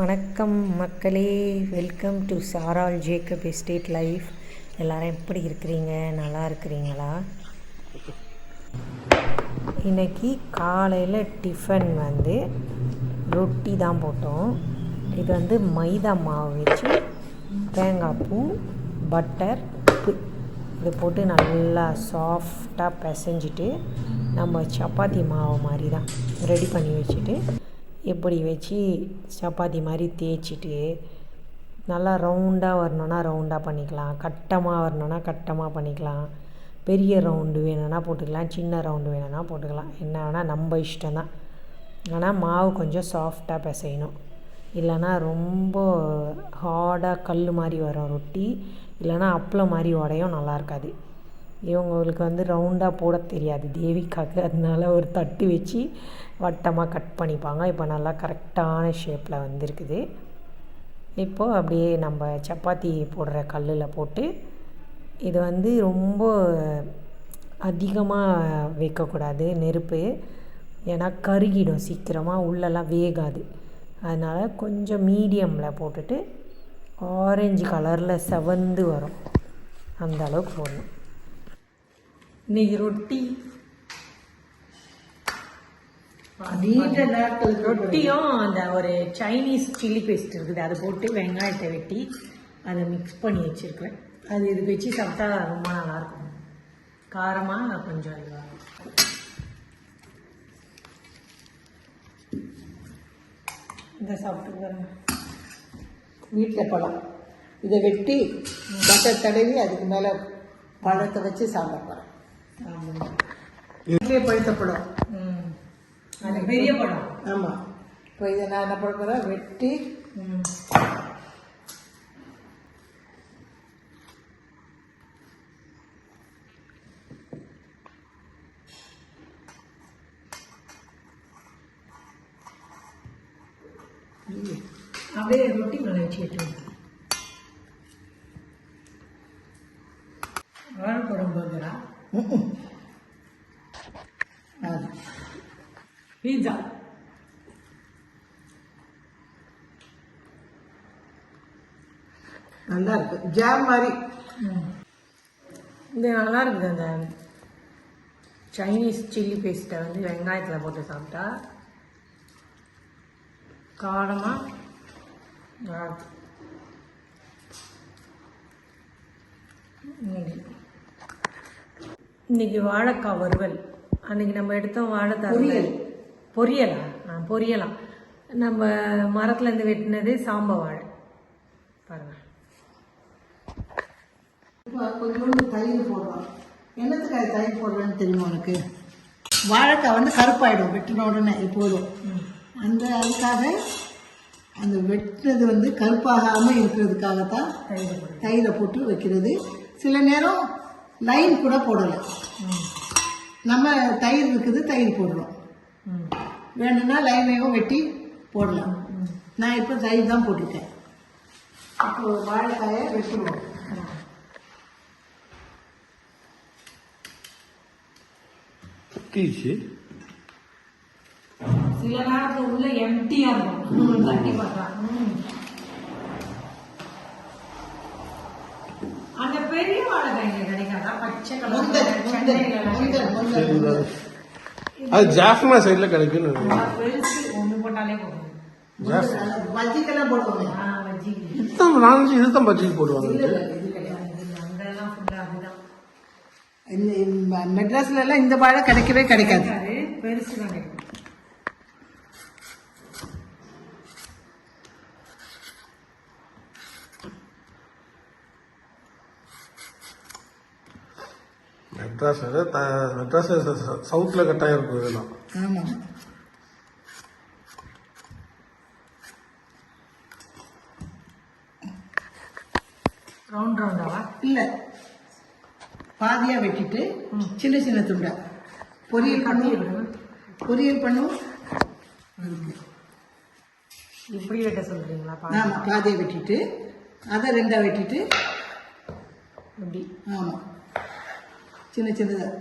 வணக்கம் மக்களே. Welcome to Saral Jacob estate life எல்லாரும் எப்படி இருக்கிறீங்க? நல்லா இருக்கிறீங்களா? இன்னைக்கு காலையில் டிஃபன் வந்து ரொட்டி தான் போட்டோம். இது வந்து மைதா மாவு வச்சு தேங்காய் பூ பட்டர் உப்பு. இது போட்டு நல்லா சாஃப்டாக பிசைஞ்சிட்டு நம்ம சப்பாத்தி மாவு மாதிரி தான் ரெடி பண்ணி வச்சுட்டு இப்படி வச்சு சப்பாத்தி மாதிரி தேய்ச்சிட்டு நல்லா ரவுண்டாக வரணுன்னா ரவுண்டாக பண்ணிக்கலாம். கட்டமாக வரணுன்னா கட்டமாக பண்ணிக்கலாம். பெரிய ரவுண்டு வேணும்னா போட்டுக்கலாம். சின்ன ரவுண்டு வேணும்னா போட்டுக்கலாம். என்ன வேணால் நம்ம இஷ்டம் தான். ஆனால் மாவு கொஞ்சம் சாஃப்டாக பிசையணும். இல்லைன்னா ரொம்ப ஹார்டாக கல் மாதிரி வரும் ரொட்டி இல்லைன்னா அப்பளம் மாதிரி உடையும் நல்லா இருக்காது. இவங்களுக்கு வந்து ரவுண்டாக போட தெரியாது. தேவிக்காக்கு அதனால ஒரு தட்டு வச்சு வட்டமாக கட் பண்ணிப்பாங்க. இப்போ நல்லா கரெக்டான ஷேப்பில் வந்திருக்குது. இப்போது அப்படியே நம்ம சப்பாத்தி போடுற கல்லில் போட்டு இது வந்து ரொம்ப அதிகமாக வைக்கக்கூடாது. நெருப்பு. ஏன்னா கருகிடும் சீக்கிரமாக உள்ளெல்லாம் வேகாது. அதனால் கொஞ்சம் மீடியமில் போட்டுட்டு ஆரஞ்சு கலரில் செவந்து வரும். அந்த அளவுக்கு போடணும். இன்னைக்கு ரொட்டி. நீண்ட ரொட்டியும் அந்த ஒரு சைனீஸ் சில்லி பேஸ்ட் இருக்குது. அதை போட்டு வெங்காயத்தை வெட்டி அதை மிக்ஸ் பண்ணி வச்சுருக்கேன் அது இதுக்கு வச்சு சாப்பிட்டா ரொம்ப நல்லாயிருக்கும். காரமாக கொஞ்சம் இதுவாக இந்த சாப்பிட்டு பாருங்க. வீட்டில் பழம். இதை வெட்டி பட்டர் தடவி அதுக்கு மேலே பழத்தை வச்சு சாப்பிட போகிறேன் ஆமாம் வீட்டிலே பழுத்த பழம் ம் அது பெரிய படம் ஆமாம் இப்போ இதை நான் என்ன பண்ண போகிறேன் வெட்டி ம் அப்படியே ரொட்டி மேலே வச்சு வெட்டுவோம் வாழைப்பழம் பர்கரா அது பீட்சா. நல்லா இருக்கு. ஜாம் மாதிரி. இது நல்லா இருக்குது. அந்த சைனீஸ் சில்லி பேஸ்ட்டை வந்து வெங்காயத்தில் போட்டு சாப்பிட்டா காரமாக நல்லா இருக்கு. இன்னைக்கு வாழைக்காய் வறுவல். அன்னைக்கு நம்ம எடுத்தோம் வாழைத்தாள் பொரியல். பொரியலா? ஆ பொரியலாம். நம்ம மரத்துலேருந்து வெட்டினது சாம்ப வாழை. பாருங்கள் இப்போ கொஞ்சோண்டு தயிர் போடுறோம். என்னத்துக்காக தயிர் போடுறேன்னு தெரியுமா உனக்கு? வாழைக்காய் வந்து கருப்பாயிடும். வெட்டின உடனே எப்போதும் அந்த அதுக்காக அந்த வெட்டினது வந்து கருப்பாகாமல் இருக்கிறதுக்காகத்தான். தயிரை போட்டு வைக்கிறது. சில நேரம் லைன் கூட போடலாம் ம் நம்ம தயிர் இருக்குது தயிர் போடுறோம். ம் வேணும்னா லைனையும் வெட்டி போடலாம். நான் இப்போ தயிர் தான் போட்டிருக்கேன் இப்போ வாழைக்காயை வெட்டுருவோம் கீச்சு சில நேரத்துல உள்ள எம்டியா இருக்கும். தண்ணி பார்த்தா ம். அந்த பெரிய வாழைக்காய் கிடைக்காதா? பச்சை கலர் அது. ஜாஃப்னா சைடில். பெருசு ஒண்ணு போட்டாலே போதும். ஜாஃப் பஜ்ஜிக்கெல்லாம் ஆ வஜ்ஜி இதுதான் பஜ்ஜிக்கு போடுவாங்க. மெட்ராஸ்ல எல்லாம் இந்த வாழை கிடைக்கவே கிடைக்காது. பெருசு தான் கிடைக்கும். மெட்ராஸ் த- மெட்ராஸ் சவுத்தில் கட்டாயம் இருக்கும் இதெல்லாம். ஆமா. ரவுண்ட் ரவுண்டாவா இல்ல. பாதியா வெட்டிட்டு சின்ன சின்ன துண்டா. பொரியல் பண்ணுவோம் பொரியல் பண்ணுவோம் இப்படி வெட்ட சொல்றீங்களா? பா ஆமா பாதியா வெட்டிட்டு அதை ரெண்டா வெட்டிட்டு. இப்படி ஆமா. சின்ன சின்னதாக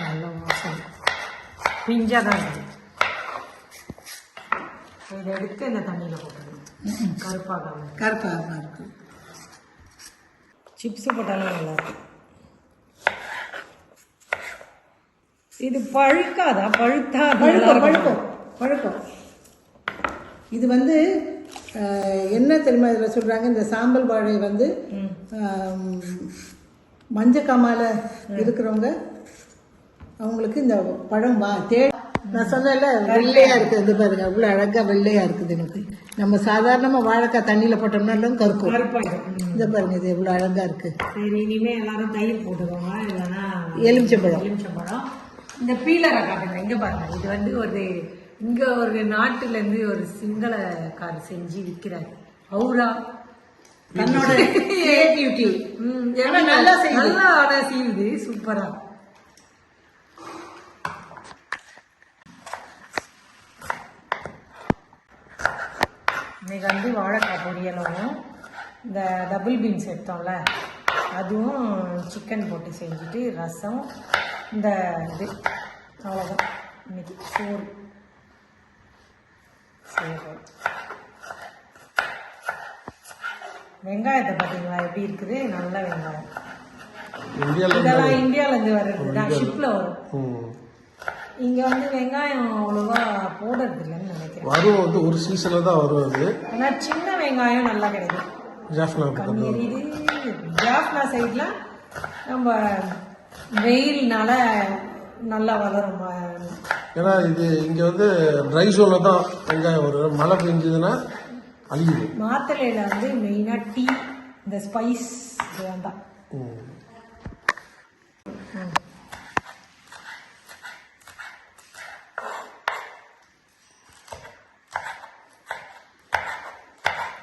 நல்ல வாசம் பிஞ்சாக எடுத்து இந்த தண்ணியில் போட்டுக்கணும். கருப்பாக கருப்பாக இருக்கும் சிப்ஸ் போட்டாலும் நல்லாயிருக்கும் இது பழுக்காதா? பழுத்தா பழுக்கம். பழுக்கம் பழுக்கம். இது வந்து என்ன தெரியுமா இதில் சொல்கிறாங்க இந்த சாம்பல் வாழை வந்து மஞ்சக்காமால இருக்கிறவங்க அவங்களுக்கு இந்த பழம் வா தே நான் சொன்னேன்ல வெள்ளையா இருக்குது. இது பாருங்க அவ்வளோ அழகா வெள்ளையா இருக்குது எனக்கு. நம்ம சாதாரணமாக வாழைக்காய் தண்ணியில் போட்டோம்னா எல்லாம் கருக்கும். இந்த பாருங்க இது எவ்வளோ அழகா இருக்கு. சரி இனிமே எல்லாரும் தயிர் போட்டுக்கோங்க. இல்லைன்னா எலுமிச்சம்பழம். எலுமிச்சம்பழம். இந்த பீலரை காட்டுங்க இங்க பாருங்க. இது வந்து ஒரு இங்க ஒரு நாட்டுல இருந்து ஒரு சிங்களக்கார் செஞ்சு விக்கிறாரு. அவுரா. தன்னோட கிரியேட்டிவிட்டி நல்லா. நல்லா ஆனா செய்யுது. சூப்பரா இன்னைக்கு வந்து வாழைக்காய் பொரியலும் இந்த டபுள் பீன்ஸ் எடுத்தோம்ல அதுவும் சிக்கன் போட்டு செஞ்சுட்டு ரசம் இந்த இது அவ்வளோதான் இன்னைக்கு சோறு. சரி வெங்காயத்தை பார்த்தீங்களா? எப்படி இருக்குது? நல்ல வெங்காயம். இதெல்லாம் இந்தியால இருந்து வர்றது தான். ஷிப்ல வரும். இங்க வந்து வெங்காயம் அவ்வளோவா போடுறது இல்லைன்னு நினைக்கிறேன். வரும் வந்து ஒரு சீசனில் தான் வரும் அது. ஆனா சின்ன வெங்காயம் நல்லா கிடைக்கும். ஜாஃப்னா ஜாஃப்னா சைட்ல நம்ம வெயில்னால நல்லா வளரும் ஏன்னா இது இங்கே வந்து ட்ரை ஜோனில் தான் வெங்காயம் வரும். மழை பெஞ்சதுன்னா அழியுது. மாத்தளையில வந்து மெயினா டீ இந்த ஸ்பைஸ் தான்.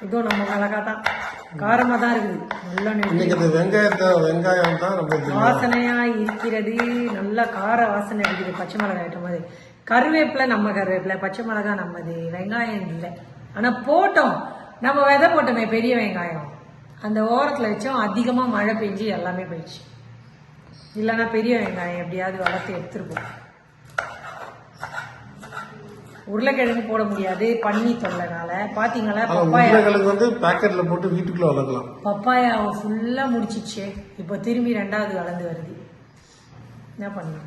இதுவும் நம்ம மிளகா தான். காரமா தான் இருக்குது இன்னைக்கு இந்த வெங்காயத்தை வெங்காயம் தான் வாசனையா இருக்கிறது. நல்ல கார வாசனை இருக்குது. பச்சை மிளகாய் ஐட்டம் மாதிரி. கருவேப்பிலை நம்ம கருவேப்பிலை பச்சை மிளகாய் நம்மது. வெங்காயம் இல்லை. ஆனா போட்டோம். நம்ம விதை போட்டோமே பெரிய வெங்காயம். அந்த ஓரத்துல வச்சோம் அதிகமா மழை பெஞ்சு எல்லாமே போயிடுச்சு. இல்லைன்னா பெரிய வெங்காயம் எப்படியாவது வளர்த்து எடுத்துருப்போம் உருளைக்கிழங்கு போட முடியாது பன்னி தொல்லைனால. பாத்தீங்களா பப்பாயா? உருளைக்கிழங்கு வந்து பேக்கெட்டில் போட்டு வீட்டுக்குள்ளே வளர்க்கலாம். பப்பாயாவை ஃபுல்லா முடிச்சிச்சு இப்போ திரும்பி ரெண்டாவது வளர்ந்து வருது. என்ன பண்ணலாம்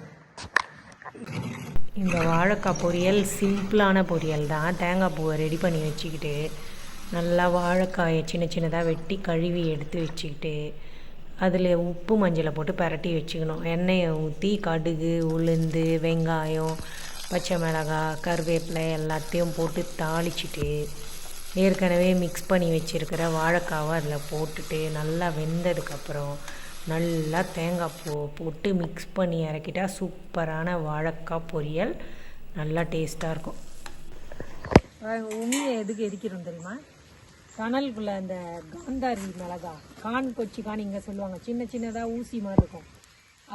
இந்த வாழைக்காய் பொரியல் சிம்பிளான பொரியல் தான். தேங்காய் பூவை ரெடி பண்ணி வச்சுக்கிட்டு நல்லா வாழைக்காயை சின்ன சின்னதாக வெட்டி கழுவி எடுத்து வச்சுக்கிட்டு அதில் உப்பு மஞ்சளை போட்டு பரட்டி வச்சுக்கணும். எண்ணெயை ஊற்றி கடுகு உளுந்து வெங்காயம் பச்சை மிளகாய் கருவேப்பிலை எல்லாத்தையும் போட்டு தாளிச்சிட்டு ஏற்கனவே மிக்ஸ் பண்ணி வச்சுருக்கிற வாழைக்காவை அதில் போட்டுட்டு நல்லா வெந்ததுக்கப்புறம் நல்லா தேங்காய் பூ போட்டு மிக்ஸ் பண்ணி இறக்கிட்டா சூப்பரான வாழைக்காய் பொரியல். நல்லா டேஸ்ட்டாக இருக்கும். உமியை எதுக்கு எரிக்கிறோம் தெரியுமா? கனலுக்குள்ள அந்த காந்தாரி மிளகா கான் கொச்சி கான் இங்கே சொல்லுவாங்க. சின்ன சின்னதாக ஊசி மாதிரி இருக்கும்.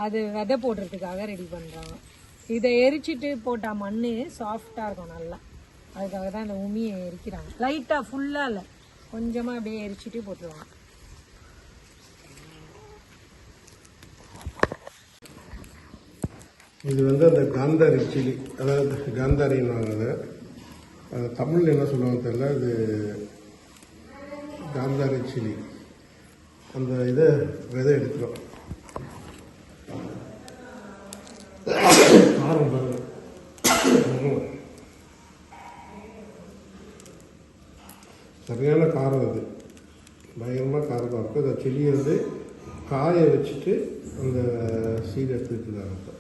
அது விதை போடுறதுக்காக ரெடி பண்ணுறாங்க இதை எரிச்சிட்டு போட்டால் மண் சாஃப்டாக இருக்கும் நல்லா. அதுக்காக தான் இந்த உமியை எரிக்கிறாங்க. லைட்டாக ஃபுல்லாக இல்லை. கொஞ்சமாக அப்படியே எரிச்சிட்டு போட்டுருவாங்க. இது வந்து அந்த காந்தாரி சில்லி அதாவது காந்தாரின்னு அது தமிழில் என்ன சொல்லுவாங்க தெரியல அது காந்தாரி சில்லி அந்த இதை விதை எடுக்கிறோம். காரம் பாருங்க சரியான காரம் அது. பயங்கரமாக காரமாக இருக்கும். அதை செடியை வந்து காய வச்சுட்டு அந்த சீடு எடுத்துக்கிட்டு இப்போ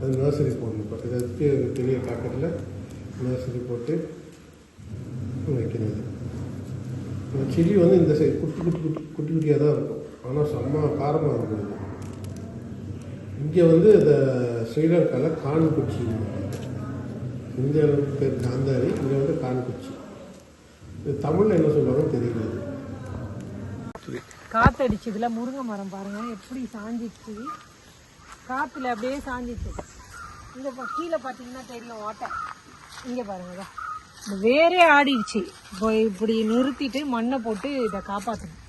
அது நர்சரி போடணும் இப்போ. இதை எடுத்து ஒரு பெரிய பேக்கெட்டில் நர்சரி போட்டு வைக்கிறது. அந்த செடி வந்து இந்த சைடு குட்டி குட்டி குட்டி குட்டி குட்டியாக தான் இருக்கும். ஆனால் செம்ம காரமாக இருக்கும் இங்கே வந்து இந்த ஸ்ரீலங்காவில் கான்குச்சி இந்தியாவில் பேர் காந்தாரி இங்கே வந்து கான்குச்சி இது தமிழில் என்ன சொல்லுவாங்க தெரியல. காத்தடிச்சதுல முருங்கை மரம் பாருங்க எப்படி சாஞ்சிச்சு. காத்துல அப்படியே சாஞ்சிச்சு. இங்க கீழே பார்த்தீங்கன்னா தெரியும் ஓட்டை இங்கே பாருங்க வேறே ஆடிடுச்சு. இப்போ இப்படி நிறுத்திட்டு மண்ணை போட்டு இதை காப்பாற்றணும்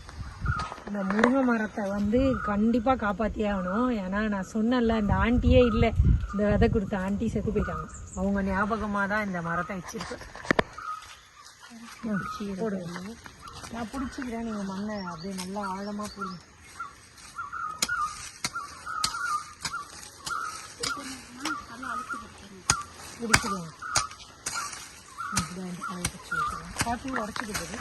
இந்த முருங்கை மரத்தை வந்து கண்டிப்பாக காப்பாற்றியே ஆகணும் ஏன்னா நான் சொன்னேன்ல இந்த ஆண்டியே இல்லை. இந்த விதை கொடுத்த ஆண்டி செத்து போயிட்டாங்க. அவங்க ஞாபகமாக தான் இந்த மரத்தை வச்சிருக்கேன். நான் பிடிச்சிக்கிறேன் நீங்கள் மண்ணை அப்படியே நல்லா ஆழமாக போடுங்க. பிடிச்சிடுவோம் காஃபி உடச்சிட்டு போகுது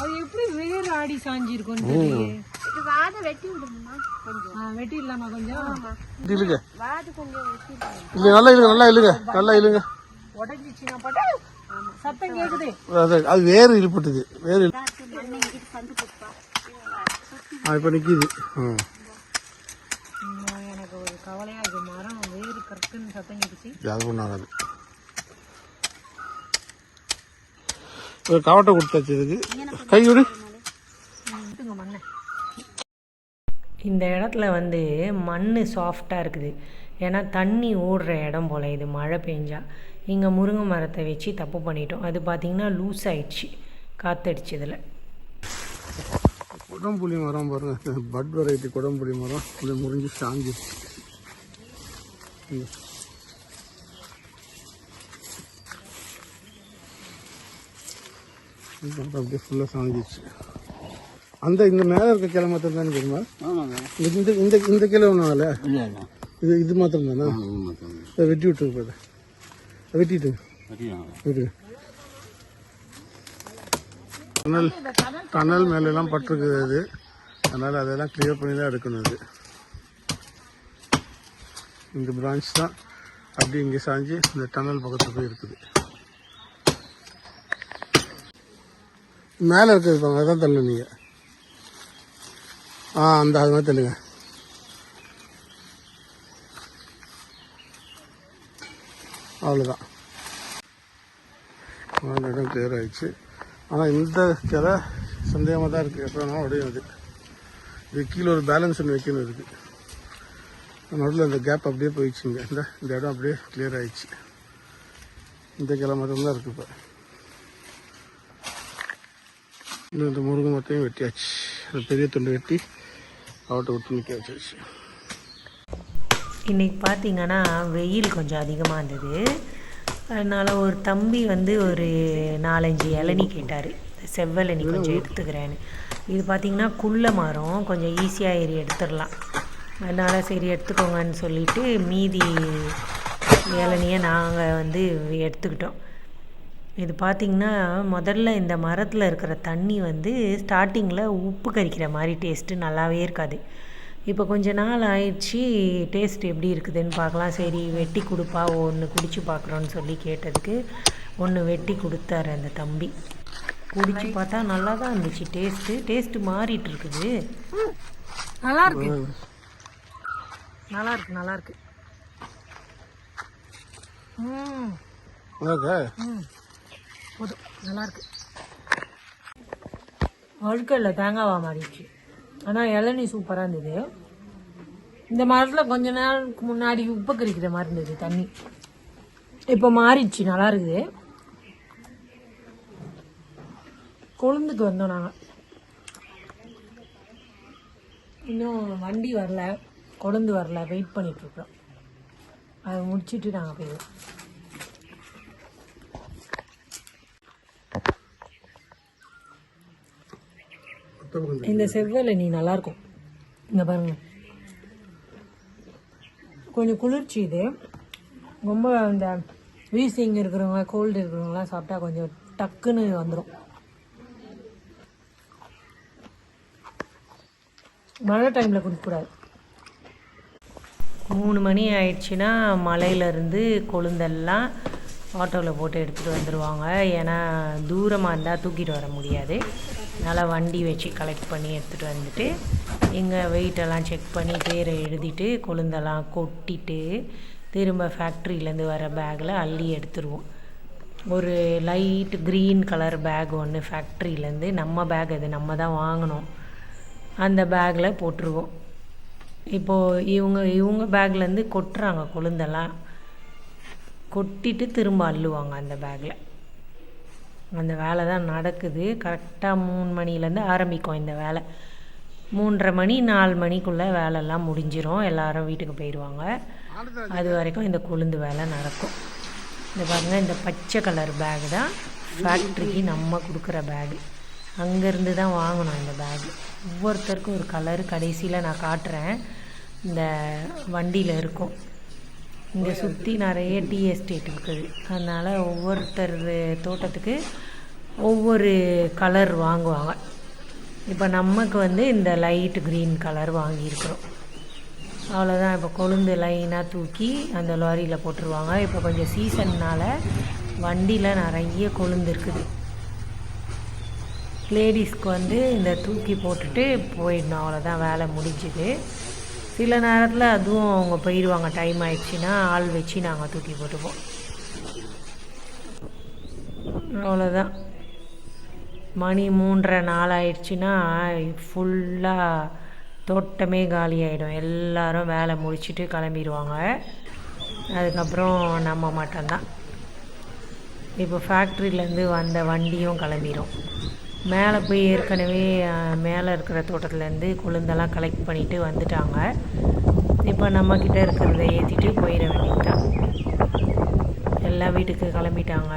அது எப்படி வேறு ஆடி சாஞ்சிருக்கும். இது வாதை வெட்டி விடுமா கொஞ்சம். ஆ, வெட்டி இல்லாம கொஞ்சம்? இழுங்க. வாது கொஞ்சம். இல்லை நல்லா இழுங்க நல்லா இழுங்க நல்லா இழுங்க. உடஞ்சிச்சுன்னா போட்டா சத்தம் கேக்குது. அது வேறு இழுப்பட்டுது வேறு இப்போ நிற்கிது ம் எனக்கு ஒரு கவலையா இருக்கு. மரம் வேறு கற்குன்னு சத்தம் கேட்டுச்சு. அது ஒன்றும் ஆகாது. ஒரு கவட்டை கொடுத்தாச்சு இதுக்கு. கை விடு. விட்டுங்க மண்ணை இந்த இடத்துல வந்து மண் சாஃப்டாக இருக்குது. ஏன்னா தண்ணி ஓடுற இடம் போல் இது மழை பெஞ்சா. இங்கே முருங்கை மரத்தை வச்சு தப்பு பண்ணிட்டோம். அது பார்த்திங்கன்னா லூஸ் ஆயிடுச்சு. காத்தடிச்சதில் குடம்புளி மரம் பாருங்க. பட் வெரைட்டி குடம்புளி மரம். இது முறிஞ்சு சாஞ்சி அப்படியே ஃபுல்லாக சாஞ்சிச்சு அந்த இந்த மேலே இருக்க கிளை மாத்திரம் தானே தெரியுமா இந்த இந்த இந்த கிளை ஒன்றும் இது இது மாத்திரம் தானே வெட்டி விட்டுருக்கு பாரு வெட்டிட்டு. விட்டு டனல் டனல் மேலெல்லாம் பட்டிருக்குது அது. அதனால் அதெல்லாம் கிளியர் பண்ணி தான் எடுக்கணும் அது. இந்த பிரான்ச் தான். அப்படி இங்கே சாஞ்சு இந்த டனல் பக்கத்தில் போய் இருக்குது. மேலே இருக்குது பாருங்க அதான் தள்ளு நீங்கள் ஆ அந்த அது மாதிரி தள்ளுங்க. அவ்வளோதான் அந்த இடம் கிளியர் ஆகிடுச்சு ஆனால் இந்த கிளை சந்தேகமாக தான் இருக்குது எப்போ வேணாலும் உடையும் அது. இது கீழே ஒரு பேலன்ஸ் ஒன்று வைக்கணும் இருக்குது நடுவில் இந்த கேப் அப்படியே போயிடுச்சுங்க இந்த இந்த இடம் அப்படியே கிளியர் ஆயிடுச்சு. இந்த கிளை மட்டும்தான் இருக்குது இப்போ. இன்னும் இந்த முருங்கை மரத்தையும் வெட்டியாச்சு அந்த பெரிய துண்டு வெட்டி அவட்ட விட்டு நிற்க வச்சாச்சு இன்றைக்கி பார்த்தீங்கன்னா வெயில் கொஞ்சம் அதிகமாக இருந்தது. அதனால் ஒரு தம்பி வந்து ஒரு நாலஞ்சு இளநி கேட்டார். செவ்வளனி கொஞ்சம் எடுத்துக்கிறேன்னு. இது பார்த்திங்கன்னா குள்ள மரம் கொஞ்சம் ஈஸியாக ஏறி எடுத்துடலாம். அதனால் சரி எடுத்துக்கோங்கன்னு சொல்லிட்டு மீதி இளநியை நாங்கள் வந்து எடுத்துக்கிட்டோம். இது பார்த்திங்கன்னா முதல்ல இந்த மரத்தில் இருக்கிற தண்ணி வந்து ஸ்டார்டிங்கில் உப்பு கரிக்கிற மாதிரி டேஸ்ட்டு நல்லாவே இருக்காது. இப்போ கொஞ்ச நாள் ஆயிடுச்சு டேஸ்ட் எப்படி இருக்குதுன்னு பார்க்கலாம் சரி வெட்டி கொடுப்பா ஒன்று குடிச்சு பார்க்குறோன்னு சொல்லி கேட்டதுக்கு ஒன்று வெட்டி கொடுத்தாரு அந்த தம்பி. குடிச்சு பார்த்தா நல்லா தான் இருந்துச்சு டேஸ்ட்டு டேஸ்ட்டு மாறிட்டு இருக்குது. நல்லா இருக்கு நல்லா இருக்கு நல்லா இருக்கு ம். ஓகே ம். போதும். நல்லாயிருக்கு வழுக்கல்ல தேங்காவாக தேங்காவா மாறிடுச்சு. ஆனால் இளநீ சூப்பராக இருந்தது. இந்த மரத்தில் கொஞ்ச நாளுக்கு முன்னாடி உப்பு கறிக்கிற மாதிரி இருந்தது தண்ணி. இப்போ மாறிடுச்சு நல்லா இருக்குது கொழுந்துக்கு வந்தோம் நாங்கள் இன்னும் வண்டி வரல. கொழுந்து வரல. வெயிட் பண்ணிகிட்ருக்குறோம் அதை முடிச்சுட்டு நாங்கள் போயிடுவோம். இந்த செவ்வழி நல்லா இருக்கும் இங்க பாருங்க. கொஞ்சம் குளிர்ச்சி இது. ரொம்ப இந்த வீசிங் இருக்கிறவங்க கோல்டு இருக்கிறவங்களாம் சாப்பிட்டா கொஞ்சம் டக்குன்னு வந்துடும் மழை டைமில் குடிக்கக்கூடாது மூணு மணி ஆயிடுச்சுன்னா மலையிலேருந்து கொழுந்தெல்லாம் ஆட்டோவில் போட்டு எடுத்துகிட்டு வந்துடுவாங்க ஏன்னா தூரமாக இருந்தால் தூக்கிட்டு வர முடியாது. நல்லா வண்டி வச்சு கலெக்ட் பண்ணி எடுத்துகிட்டு வந்துட்டு எங்கள் வெயிட்டெல்லாம் செக் பண்ணி பேரை எழுதிட்டு கொழுந்தெல்லாம் கொட்டிட்டு திரும்ப ஃபேக்ட்ரியிலேருந்து வர பேக்கில் அள்ளி எடுத்துருவோம். ஒரு லைட் க்ரீன் கலர் பேக் ஒன்று ஃபேக்ட்ரியிலேருந்து நம்ம பேக் அது நம்ம தான் வாங்கினோம் அந்த பேக்கில் போட்டுருவோம். இப்போது இவங்க இவங்க பேக்லேருந்து கொட்டுறாங்க கொழுந்தெல்லாம். கொட்டிட்டு திரும்ப அள்ளுவாங்க அந்த பேக்கில் அந்த வேலை தான் நடக்குது. கரெக்டாக மூணு மணிலேருந்து ஆரம்பிக்கும் இந்த வேலை. மூன்றரை மணி நாலு மணிக்குள்ளே வேலைலாம் முடிஞ்சிரும். எல்லாரும் வீட்டுக்கு போயிடுவாங்க. அது வரைக்கும் இந்த கொழுந்து வேலை நடக்கும். இந்த பாருங்கள் இந்த பச்சை கலர் பேகு தான் ஃபேக்ட்ரிக்கு நம்ம கொடுக்குற பேகு அங்கேருந்து தான் வாங்கணும் இந்த பேகு ஒவ்வொருத்தருக்கும் ஒரு கலர் கடைசியில் நான் காட்டுறேன். இந்த வண்டியில் இருக்கும். இங்கே சுற்றி நிறைய டீ எஸ்டேட் இருக்குது. அதனால் ஒவ்வொருத்தர் தோட்டத்துக்கு ஒவ்வொரு கலர் வாங்குவாங்க. இப்போ நமக்கு வந்து இந்த லைட் க்ரீன் கலர் வாங்கியிருக்கிறோம். அவ்வளோதான் இப்போ கொழுந்து லைனாக தூக்கி அந்த லாரியில் போட்டுருவாங்க. இப்போ கொஞ்சம் சீசன்னால் வண்டியில் நிறைய கொழுந்து இருக்குது. லேடிஸ்க்கு வந்து இந்த தூக்கி போட்டுட்டு போயிடணும். அவ்வளோதான் வேலை முடிஞ்சுது. சில நேரத்தில் அதுவும் அவங்க போயிடுவாங்க டைம் ஆயிடுச்சுன்னா ஆள் வச்சு நாங்கள் தூக்கி போட்டுப்போம். அவ்வளோதான் மணி மூன்றரை நாள் ஆயிடுச்சுன்னா ஃபுல்லாக தோட்டமே காலி ஆகிடும் எல்லாரும் வேலை முடிச்சுட்டு கிளம்பிடுவாங்க. அதுக்கப்புறம் நம்ம மட்டும்தான். இப்போ ஃபேக்ட்ரியிலேருந்து வந்த வண்டியும் கிளம்பிடும் மேலே போய் ஏற்கனவே மேலே இருக்கிற தோட்டத்துலேருந்து கொழுந்தெல்லாம் கலெக்ட் பண்ணிவிட்டு வந்துட்டாங்க. இப்போ நம்மக்கிட்ட இருக்கிறத ஏற்றிட்டு போயிட வேண்டியதுதான் எல்லா வீட்டுக்கு கிளம்பிட்டாங்க.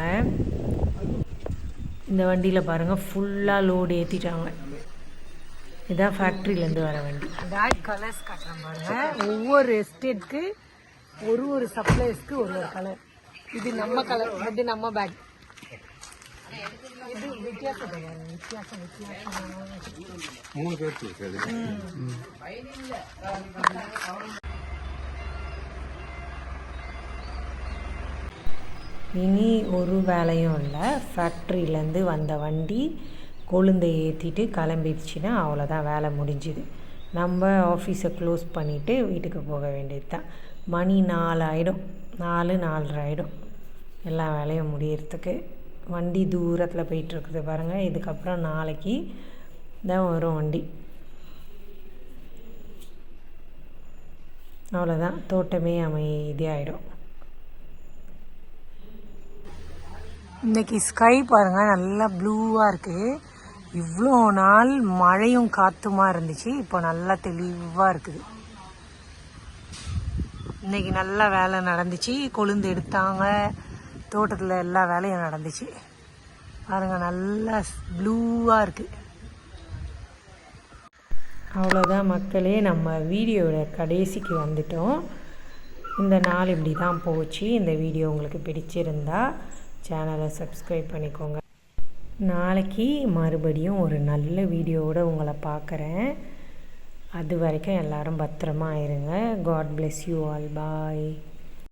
இந்த வண்டியில் பாருங்கள் ஃபுல்லாக லோடு ஏற்றிட்டாங்க இதான் ஃபேக்ட்ரியிலேருந்து வர வண்டி. பேக் கலர்ஸ் பாருங்கள் ஒவ்வொரு எஸ்டேட்க்கு ஒரு ஒரு சப்ளைஸ்க்கு ஒரு ஒரு கலர் இது நம்ம கலர் இது நம்ம பேக் இது வித்தியாசம் பாருங்க, வித்தியாசம் வித்தியாசம் மூணு பேர் இனி ஒரு வேலையும் இல்லை. ஃபேக்ட்ரியிலேருந்து வந்த வண்டி கொழுந்தை ஏற்றிட்டு கிளம்பிடுச்சுன்னா அவ்வளோதான் வேலை முடிஞ்சுது. நம்ம ஆஃபீஸை க்ளோஸ் பண்ணிவிட்டு வீட்டுக்கு போக வேண்டியது தான் மணி நாலு ஆகிடும் நாலு நாலரை ஆகிடும் எல்லா வேலையும் முடியறதுக்கு. வண்டி தூரத்தில் போயிட்டுருக்குது பாருங்கள் இதுக்கப்புறம் நாளைக்கு தான் வரும் வண்டி. அவ்வளோதான் தோட்டமே அமைதியாகிடும் இன்னைக்கு ஸ்கை பாருங்க நல்லா ப்ளூவாக இருக்குது இவ்வளோ நாள் மழையும் காற்றுமா இருந்துச்சு. இப்போ நல்லா தெளிவாக இருக்குது. இன்னைக்கு நல்லா வேலை நடந்துச்சு. கொழுந்து எடுத்தாங்க. தோட்டத்தில் எல்லா வேலையும் நடந்துச்சு. பாருங்க நல்லா ப்ளூவாக இருக்குது அவ்வளோதான் மக்களே நம்ம வீடியோவோட கடைசிக்கு வந்துட்டோம். இந்த நாள் இப்படி தான் போச்சு. இந்த வீடியோ உங்களுக்கு பிடிச்சிருந்தா சேனலை சப்ஸ்கிரைப் பண்ணிக்கோங்க. நாளைக்கு மறுபடியும் ஒரு நல்ல வீடியோவோட உங்களை பார்க்குறேன். அது வரைக்கும் எல்லோரும் பத்திரமா இருங்க. God bless you all bye